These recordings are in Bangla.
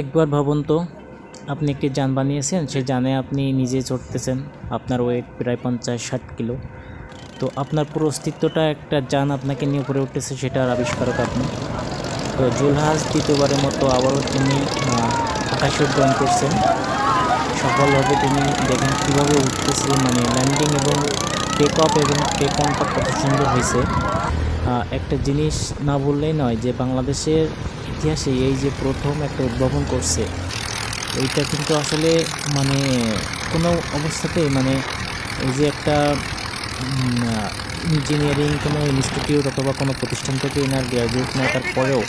একবার ভাবুন তো, আপনি একটি যান বানিয়েছেন, সে যানে আপনি নিজে চড়তেছেন, আপনার ওয়েট প্রায় পঞ্চাশ ষাট কিলো। তো আপনার পুরো অস্তিত্বটা একটা যান আপনাকে নিয়ে উপরে উঠতেছে সেটার আবিষ্কারক আপনি তো জুলহাজ দ্বিতীয়বারের মতো আবারও তিনি আকাশে উড্ডয়ন করছেন। সফলভাবে তিনি দেখেন কীভাবে উঠতেছে মানে ল্যান্ডিং এবং টেক অফ এবং টেক অনটা কত সুন্দর হয়েছে। একটা জিনিস না বললেই নয় যে বাংলাদেশের ইতিহাসে এই যে প্রথম একটা উদ্ভাবন করছে, এইটা কিন্তু আসলে মানে কোনো অবস্থাতে মানে এই যে একটা ইঞ্জিনিয়ারিং কোনো ইনস্টিটিউট অথবা কোনো প্রতিষ্ঠান থেকে এনার গ্র্যাজুয়েট নেওয়ার পরেও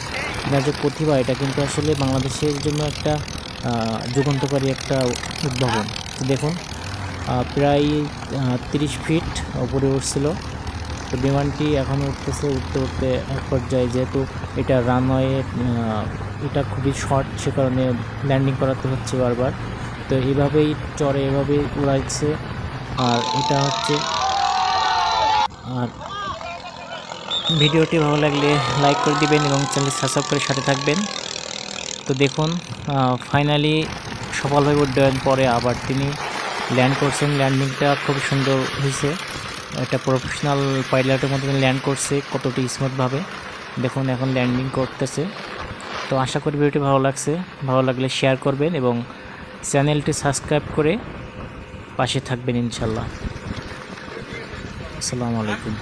এনার যে প্রতিভা, এটা কিন্তু আসলে বাংলাদেশের জন্য একটা যুগান্তকারী একটা উদ্ভাবন। দেখুন প্রায় তিরিশ ফিট উপরে উঠছিল। তো বিমানটি এখন উঠতেছে, উঠতে উঠতে এক পর্যায়ে যেহেতু এটা রানওয়ে এটা খুবই শর্ট, সে কারণে ল্যান্ডিং করাতে হচ্ছে বারবার। তো এইভাবেই চড়ে, এভাবেই উড়াইছে। আর এটা হচ্ছে আর ভিডিওটি ভালো লাগলে লাইক করে দিবেন এবং চ্যানেল সাবস্ক্রাইব করে সাথে থাকবেন। তো দেখুন ফাইনালি সফলভাবে উড্ডয়ন পরে আবার তিনি। ল্যান্ড করছেন, ল্যান্ডিংটা খুব সুন্দর হয়েছে। একটা প্রফেশনাল পাইলটের মতো ল্যান্ড করছে কতটি স্মুথভাবে দেখুন এখন ল্যান্ডিং করতেছে। তো আশা করি ভিডিওটি ভালো লাগছে। ভালো লাগলে শেয়ার করবেন এবং চ্যানেলটি সাবস্ক্রাইব করে পাশে থাকবেন ইনশাল্লাহ। আসসালামু আলাইকুম।